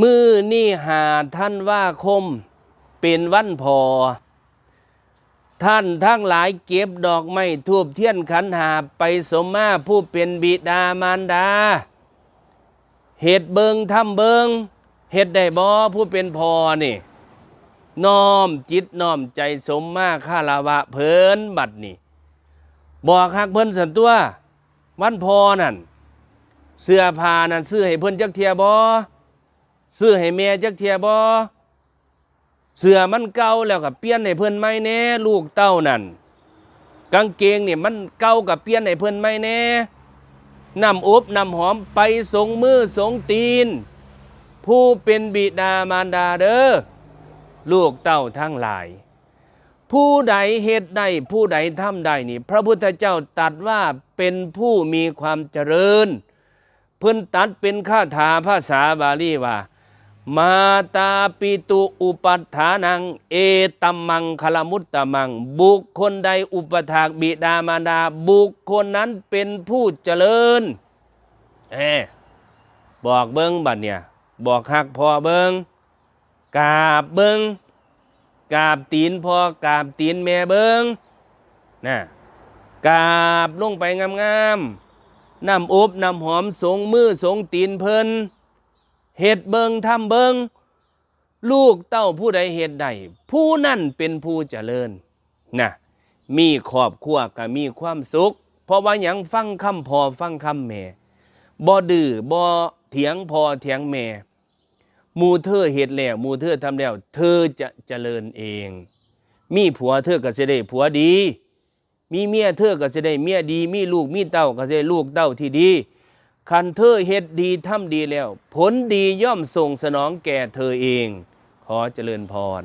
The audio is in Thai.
มือนี่หาท่านว่าคม เป็นวันพอ ท่านทั้งหลายเก็บดอกไม้ทูบเทียนขันหาไปสมมาผู้เป็นบิดามารดาเหตุเบิงทำเบิงเหตุได้บ่ผู้เป็นพอนี่น้อมจิตน้อมใจสมมาคาราวะเพิ่นบัดนี่บอกฮักเพิ่นสันตัววันพอนั่นเสื้อผ้านั่นซื้อให้เพิ่นจักเทียบ่ ซื้อให้แม่จักเทียบ่เสื้อมันเก่าแล้วก็เปลี่ยนให้เพิ่อนใหม่แน่ลูกเต้านั่นกางเกงเนี่ยมันเก่าก็เปลี่ยนให้เพิ่อนใหม่แน่นำอบนำหอมไปสงมือสงตีน ผู้เป็นบิดามารดาเด้อลูกเต้าทั้งหลาย ผู้ใดเหตุใดผู้ใดทำได้นี่ พระพุทธเจ้าตรัดว่าเป็นผู้มีความเจริญ เพิ่นตัดเป็นคาถาภาษาบาลีว่า มาตาปิตุอุปัฏฐานัง เอตัมมังคลมุตตมัง บุคคลใดอุปถากบิดามารดา บุคคลนั้นเป็นผู้เจริญเอบอกเบิ้งบัดเนี่ย บอกหักพอเบิ้งกาบเบิ้งกาบตีนพอกาบตีนแม่เบิ้งนะกาบลงไปงามๆน้ำอบน้ำหอมสงมือสงตีนเพิ่น เหตุเบิงทำเบิงลูกเต้าผู้ใดเหตุใดผู้นั่นเป็นผู้เจริญนะมีครอบครัวก็มีความสุข เพราะว่าหยังฟังคำพอฟังคำแม่บ่ดื้อบ่เถียงพอเถียงแม่หมูเธอเหตุแล้วหมูเธอทำแล้ว เธอจะเจริญเอง มีผัวเธอก็จะได้ผัวดี มีเมียเธอก็จะได้เมียดี มีลูกมีเต้าก็จะได้ลูกเต้าที่ดี คันเธอเฮ็ดดีทำดีแล้ว ผลดีย่อมส่งสนองแก่เธอเอง ขอเจริญพร